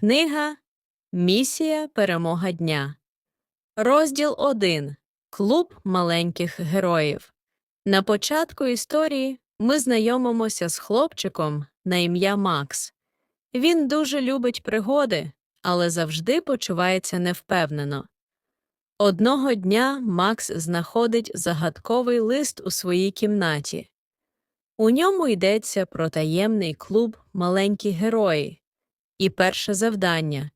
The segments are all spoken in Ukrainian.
Книга Місія Перемога дня. Розділ 1. Клуб маленьких героїв. На початку історії ми знайомимося з хлопчиком на ім'я Макс. Він дуже любить пригоди, але завжди почувається невпевнено. Одного дня Макс знаходить загадковий лист у своїй кімнаті. У ньому йдеться про таємний клуб маленькі герої. І перше завдання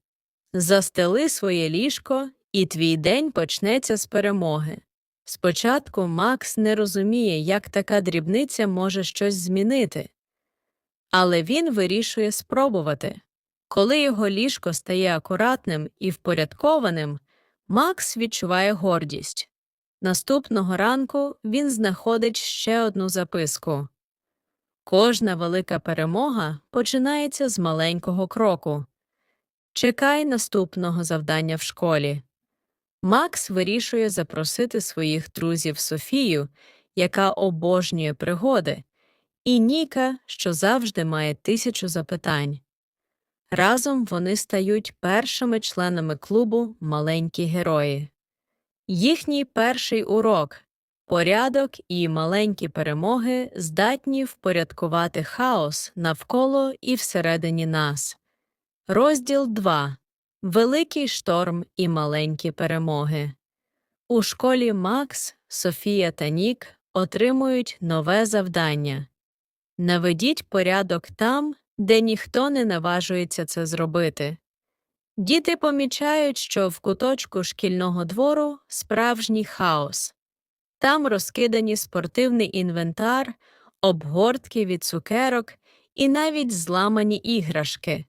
застели своє ліжко, і твій день почнеться з перемоги. Спочатку Макс не розуміє, як така дрібниця може щось змінити, але він вирішує спробувати. Коли його ліжко стає акуратним і впорядкованим, Макс відчуває гордість. Наступного ранку він знаходить ще одну записку. Кожна велика перемога починається з маленького кроку. Чекай наступного завдання в школі. Макс вирішує запросити своїх друзів Софію, яка обожнює пригоди, і Ніка, що завжди має тисячу запитань. Разом вони стають першими членами клубу Маленькі герої. Їхній перший урок Порядок і маленькі перемоги здатні впорядкувати хаос навколо і всередині нас. Розділ 2. Великий шторм і маленькі перемоги. У школі Макс, Софія та Нік отримують нове завдання. Наведіть порядок там, де ніхто не наважується це зробити. Діти помічають, що в куточку шкільного двору справжній хаос. Там розкидані спортивний інвентар, обгортки від цукерок і навіть зламані іграшки.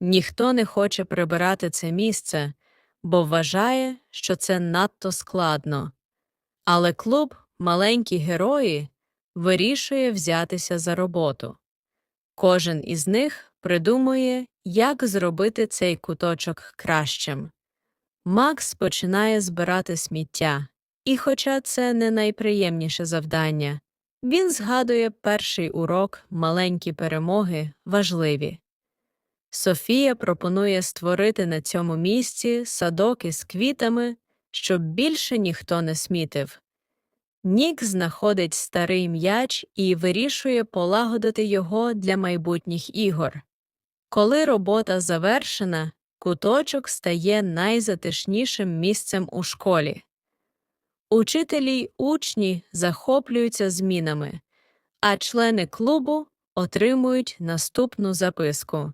Ніхто не хоче прибирати це місце, бо вважає, що це надто складно. Але клуб Маленькі герої вирішує взятися за роботу. Кожен із них придумує, як зробити цей куточок кращим. Макс починає збирати сміття. І, хоча це не найприємніше завдання, він згадує перший урок маленькі перемоги важливі. Софія пропонує створити на цьому місці садок із квітами, щоб більше ніхто не смітив. Нік знаходить старий м'яч і вирішує полагодити його для майбутніх ігор. Коли робота завершена, куточок стає найзатишнішим місцем у школі. Учителі й учні захоплюються змінами, а члени клубу отримують наступну записку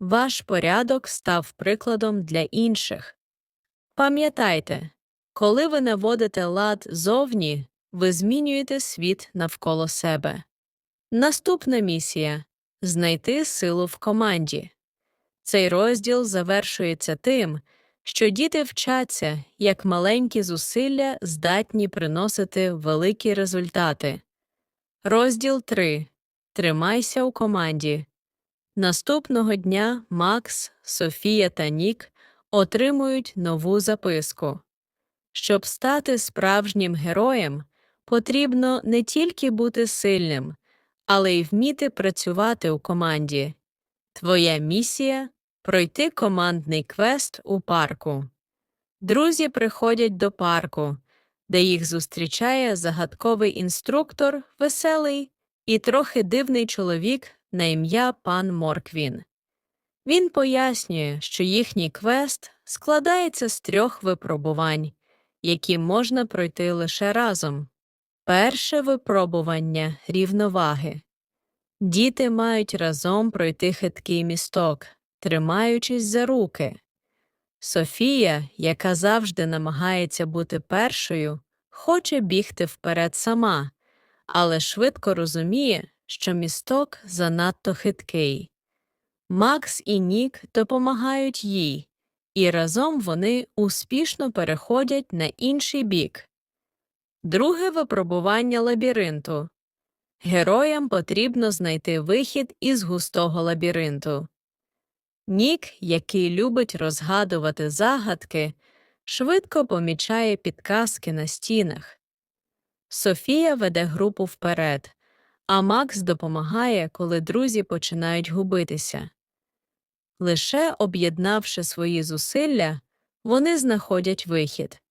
Ваш порядок став прикладом для інших. Пам'ятайте, коли ви наводите лад зовні, ви змінюєте світ навколо себе. Наступна місія знайти силу в команді. Цей розділ завершується тим що діти вчаться, як маленькі зусилля здатні приносити великі результати. Розділ 3. Тримайся у команді. Наступного дня Макс, Софія та Нік отримують нову записку. Щоб стати справжнім героєм, потрібно не тільки бути сильним, але й вміти працювати у команді. Твоя місія пройти командний квест у парку. Друзі приходять до парку, де їх зустрічає загадковий інструктор, веселий і трохи дивний чоловік на ім'я пан Морквін. Він пояснює, що їхній квест складається з трьох випробувань, які можна пройти лише разом. Перше випробування рівноваги. Діти мають разом пройти хиткий місток, тримаючись за руки. Софія, яка завжди намагається бути першою, хоче бігти вперед сама, але швидко розуміє, що місток занадто хиткий. Макс і Нік допомагають їй, і разом вони успішно переходять на інший бік. Друге випробування лабіринту. Героям потрібно знайти вихід із густого лабіринту. Нік, який любить розгадувати загадки, швидко помічає підказки на стінах. Софія веде групу вперед, а Макс допомагає, коли друзі починають губитися. Лише об'єднавши свої зусилля, вони знаходять вихід.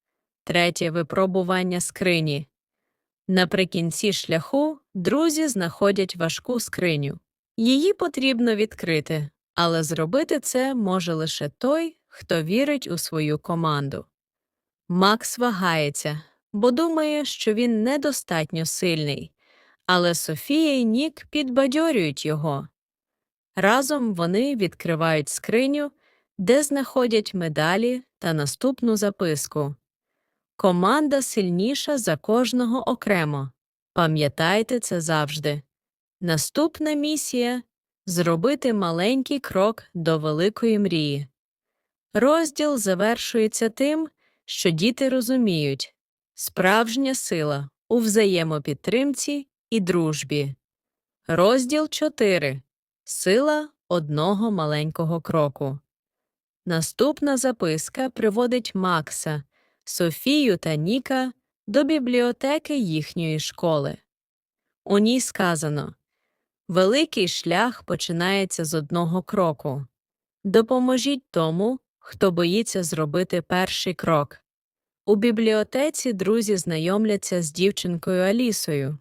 Третє випробування скрині. Наприкінці шляху друзі знаходять важку скриню. Її потрібно відкрити, але зробити це може лише той, хто вірить у свою команду. Макс вагається, бо думає, що він недостатньо сильний, але Софія і Нік підбадьорюють його. Разом вони відкривають скриню, де знаходять медалі та наступну записку. Команда сильніша за кожного окремо. Пам'ятайте це завжди. Наступна місія зробити маленький крок до великої мрії. Розділ завершується тим, що діти розуміють справжня сила у взаємопідтримці і дружбі. Розділ 4. Сила одного маленького кроку. Наступна записка приводить Макса, Софію та Ніка до бібліотеки їхньої школи. У ній сказано Великий шлях починається з одного кроку. Допоможіть тому, хто боїться зробити перший крок. У бібліотеці друзі знайомляться з дівчинкою Алісою.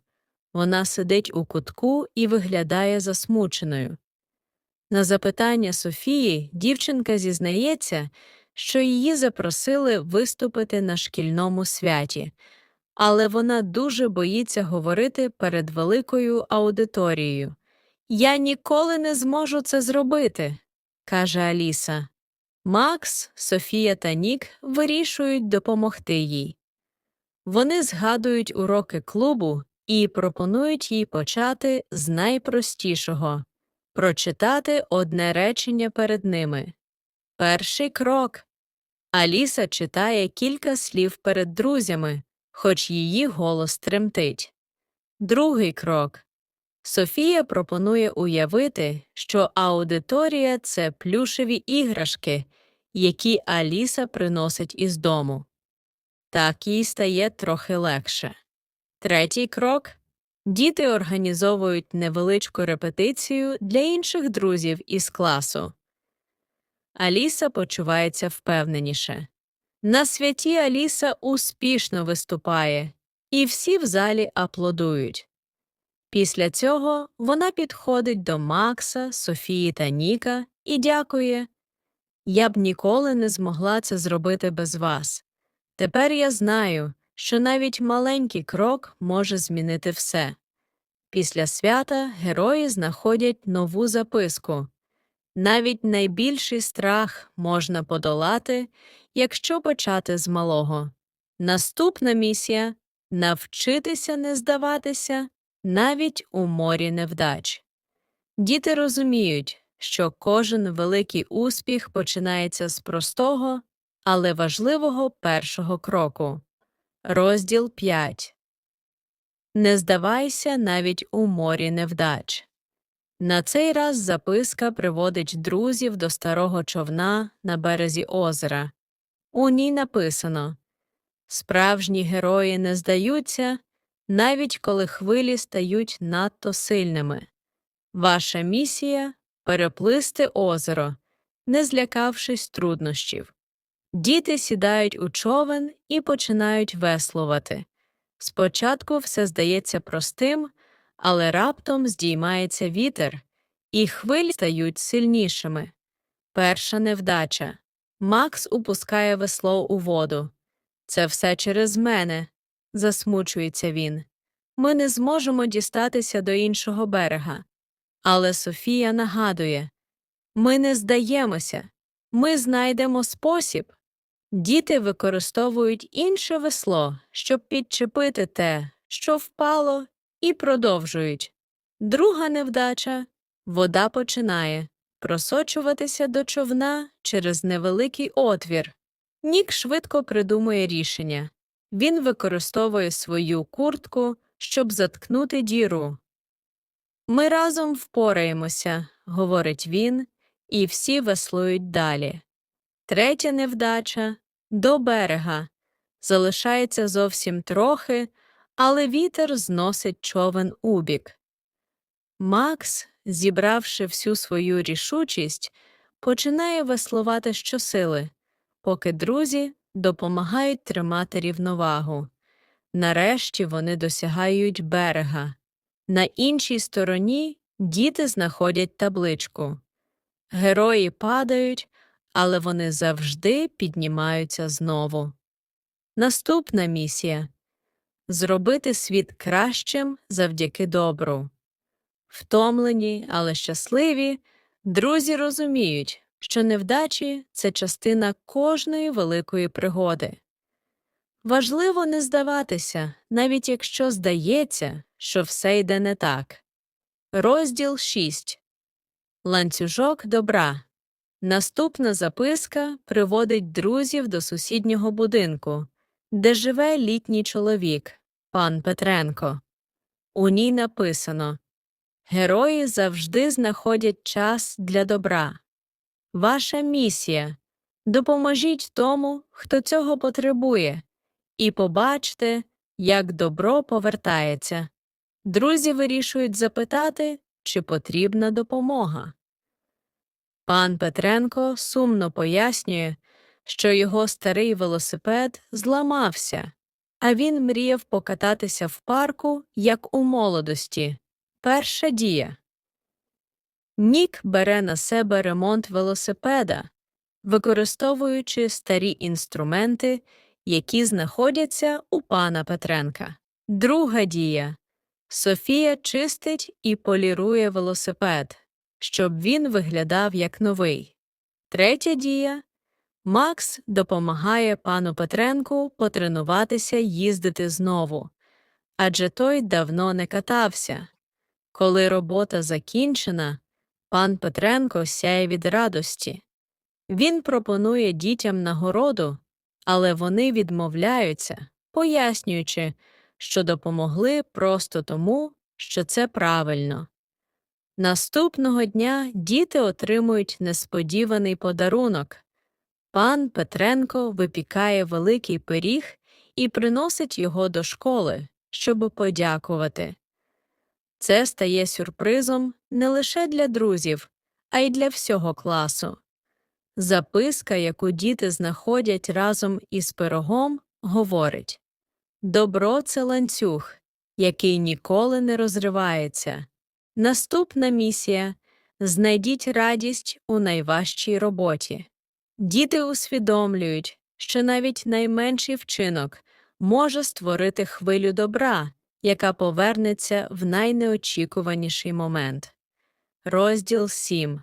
Вона сидить у кутку і виглядає засмученою. На запитання Софії дівчинка зізнається, що її запросили виступити на шкільному святі, але вона дуже боїться говорити перед великою аудиторією. Я ніколи не зможу це зробити, каже Аліса. Макс, Софія та Нік вирішують допомогти їй. Вони згадують уроки клубу і пропонують їй почати з найпростішого прочитати одне речення перед ними. Перший крок. Аліса читає кілька слів перед друзями, хоч її голос тремтить. Другий крок. Софія пропонує уявити, що аудиторія це плюшеві іграшки, які Аліса приносить із дому. Так їй стає трохи легше. Третій крок діти організовують невеличку репетицію для інших друзів із класу. Аліса почувається впевненіше. На святі Аліса успішно виступає, і всі в залі аплодують. Після цього вона підходить до Макса, Софії та Ніка і дякує. Я б ніколи не змогла це зробити без вас. Тепер я знаю, що навіть маленький крок може змінити все. Після свята герої знаходять нову записку. Навіть найбільший страх можна подолати, якщо почати з малого. Наступна місія навчитися не здаватися навіть у морі невдач. Діти розуміють, що кожен великий успіх починається з простого, але важливого першого кроку. Розділ 5 Не здавайся навіть у морі невдач. На цей раз записка приводить друзів до старого човна на березі озера. У ній написано Справжні герої не здаються, навіть коли хвилі стають надто сильними. Ваша місія переплисти озеро, не злякавшись труднощів. Діти сідають у човен і починають веслувати. Спочатку все здається простим, але раптом здіймається вітер, і хвилі стають сильнішими. Перша невдача. Макс упускає весло у воду. Це все через мене, засмучується він. Ми не зможемо дістатися до іншого берега. Але Софія нагадує ми не здаємося, ми знайдемо спосіб. Діти використовують інше весло, щоб підчепити те, що впало, і продовжують. Друга невдача вода починає просочуватися до човна через невеликий отвір. Нік швидко придумує рішення. Він використовує свою куртку, щоб заткнути діру. Ми разом впораємося, говорить він, і всі веслують далі. Третя невдача до берега. Залишається зовсім трохи, але вітер зносить човен убік. Макс, зібравши всю свою рішучість, починає веслувати щосили, поки друзі допомагають тримати рівновагу. Нарешті вони досягають берега. На іншій стороні діти знаходять табличку. Герої падають, але вони завжди піднімаються знову. Наступна місія зробити світ кращим завдяки добру. Втомлені, але щасливі, друзі розуміють, що невдачі це частина кожної великої пригоди. Важливо не здаватися, навіть якщо здається, що все йде не так. Розділ 6. Ланцюжок добра. Наступна записка приводить друзів до сусіднього будинку, де живе літній чоловік, пан Петренко. У ній написано Герої завжди знаходять час для добра. Ваша місія допоможіть тому, хто цього потребує, і побачте, як добро повертається. Друзі вирішують запитати, чи потрібна допомога. Пан Петренко сумно пояснює, що його старий велосипед зламався, а він мріяв покататися в парку, як у молодості. Перша дія. Нік бере на себе ремонт велосипеда, використовуючи старі інструменти, які знаходяться у пана Петренка. Друга дія. Софія чистить і полірує велосипед, щоб він виглядав як новий. Третя дія. Макс допомагає пану Петренку потренуватися їздити знову, адже той давно не катався. Коли робота закінчена, пан Петренко сяє від радості. Він пропонує дітям нагороду, але вони відмовляються, пояснюючи, що допомогли просто тому, що це правильно. Наступного дня діти отримують несподіваний подарунок. Пан Петренко випікає великий пиріг і приносить його до школи, щоб подякувати. Це стає сюрпризом не лише для друзів, а й для всього класу. Записка, яку діти знаходять разом із пирогом, говорить Добро це ланцюг, який ніколи не розривається. Наступна місія знайдіть радість у найважчій роботі. Діти усвідомлюють, що навіть найменший вчинок може створити хвилю добра, яка повернеться в найнеочікуваніший момент. Розділ 7.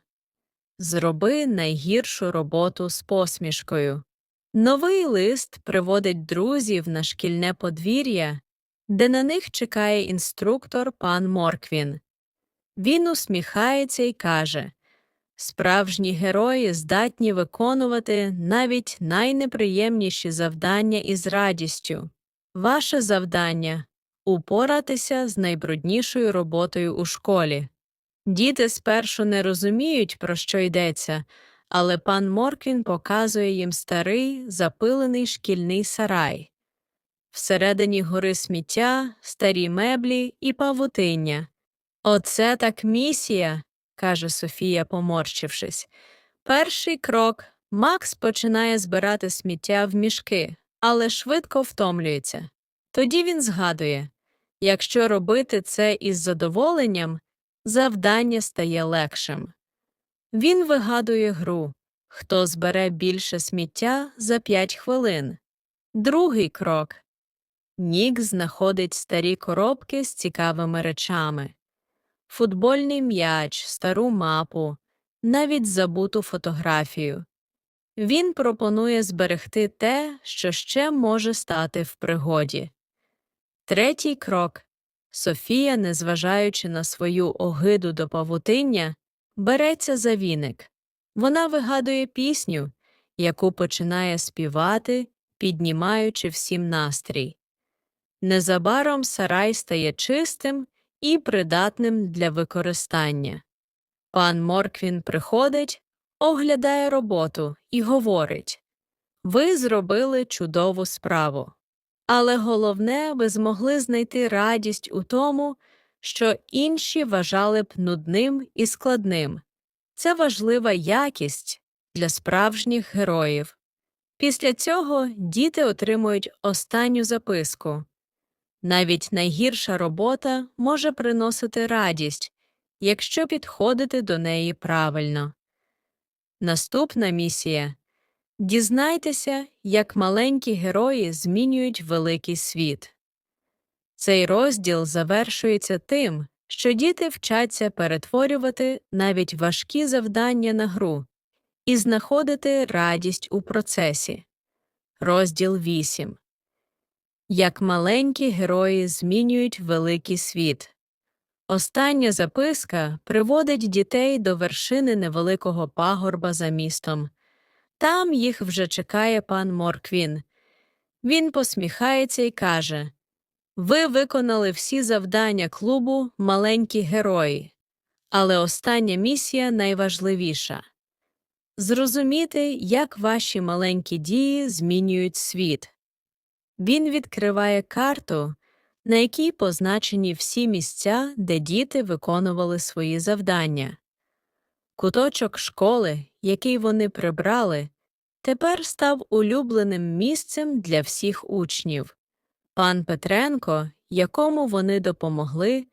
Зроби найгіршу роботу з посмішкою. Новий лист приводить друзів на шкільне подвір'я, де на них чекає інструктор пан Морквін. Він усміхається і каже Справжні герої здатні виконувати навіть найнеприємніші завдання із радістю. Ваше завдання упоратися з найбруднішою роботою у школі. Діти спершу не розуміють, про що йдеться, але пан Морквін показує їм старий запилений шкільний сарай. Всередині гори сміття, старі меблі і павутиння. Оце так місія, каже Софія, поморщившись. Перший крок Макс починає збирати сміття в мішки, але швидко втомлюється. Тоді він згадує якщо робити це із задоволенням, завдання стає легшим. Він вигадує гру хто збере більше сміття за 5 хвилин. Другий крок Нік знаходить старі коробки з цікавими речами футбольний м'яч, стару мапу, навіть забуту фотографію. Він пропонує зберегти те, що ще може стати в пригоді. Третій крок Софія, незважаючи на свою огиду до павутиння, береться за віник. Вона вигадує пісню, яку починає співати, піднімаючи всім настрій. Незабаром сарай стає чистим і придатним для використання. Пан Морквін приходить, оглядає роботу і говорить Ви зробили чудову справу. Але головне, ви змогли знайти радість у тому, що інші вважали б нудним і складним. Це важлива якість для справжніх героїв. Після цього діти отримують останню записку. Навіть найгірша робота може приносити радість, якщо підходити до неї правильно. Наступна місія Дізнайтеся, як маленькі герої змінюють великий світ. Цей розділ завершується тим, що діти вчаться перетворювати навіть важкі завдання на гру і знаходити радість у процесі. Розділ 8. Як маленькі герої змінюють великий світ. Остання записка приводить дітей до вершини невеликого пагорба за містом. Там їх вже чекає пан Морквін. Він посміхається і каже Ви виконали всі завдання клубу маленькі герої, але остання місія найважливіша зрозуміти, як ваші маленькі дії змінюють світ. Він відкриває карту, на якій позначені всі місця, де діти виконували свої завдання. Куточок школи, який вони прибрали, тепер став улюбленим місцем для всіх учнів. Пан Петренко, якому вони допомогли,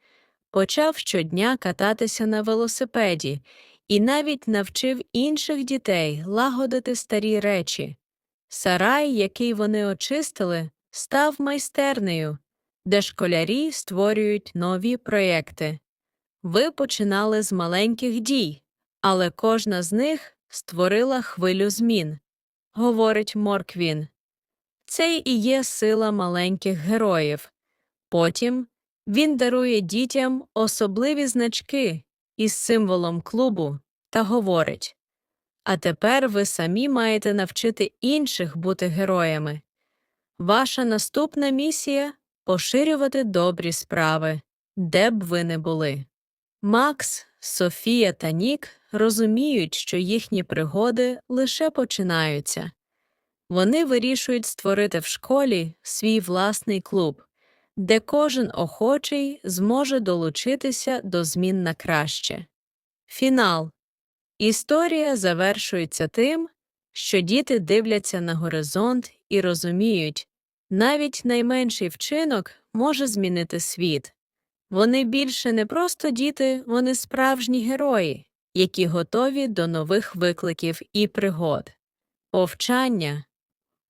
почав щодня кататися на велосипеді і навіть навчив інших дітей лагодити старі речі. Сарай, який вони очистили, став майстернею, де школярі створюють нові проєкти. Ви починали з маленьких дій, але кожна з них створила хвилю змін, говорить Морквін. Це і є сила маленьких героїв. Потім він дарує дітям особливі значки із символом клубу та говорить А тепер ви самі маєте навчити інших бути героями. Ваша наступна місія поширювати добрі справи, де б ви не були. Макс, Софія та Нік розуміють, що їхні пригоди лише починаються. Вони вирішують створити в школі свій власний клуб, де кожен охочий зможе долучитися до змін на краще. Фінал Історія завершується тим, що діти дивляться на горизонт і розуміють, навіть найменший вчинок може змінити світ. Вони більше не просто діти, вони справжні герої, які готові до нових викликів і пригод. Повчання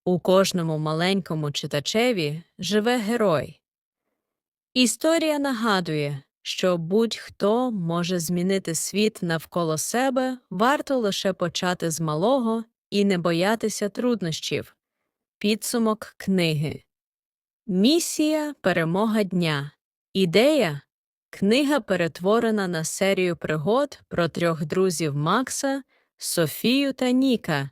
у кожному маленькому читачеві живе герой. Історія нагадує, що будь-хто може змінити світ навколо себе, варто лише почати з малого і не боятися труднощів. Підсумок книги Місія Перемога дня. Ідея книга перетворена на серію пригод про трьох друзів Макса, Софію та Ніка,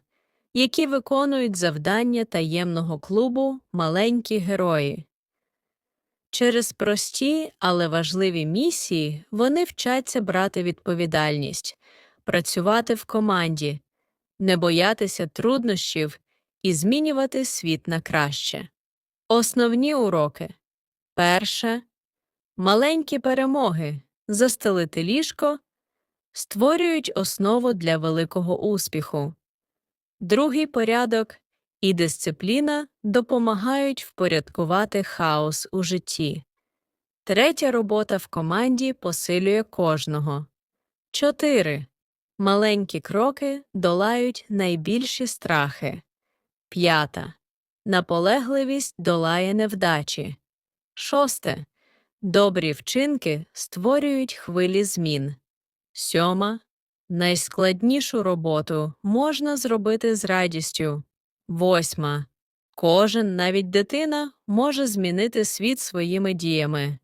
які виконують завдання таємного клубу Маленькі герої. Через прості, але важливі місії вони вчаться брати відповідальність, працювати в команді, не боятися труднощів і змінювати світ на краще. Основні уроки перше маленькі перемоги застелити ліжко створюють основу для великого успіху. Другий порядок і дисципліна допомагають впорядкувати хаос у житті. Третя робота в команді посилює кожного. 4. Маленькі кроки долають найбільші страхи. П'ята. Наполегливість долає невдачі. Шосте. Добрі вчинки створюють хвилі змін. Сьома. Найскладнішу роботу можна зробити з радістю. Восьма. Кожен, навіть дитина, може змінити світ своїми діями.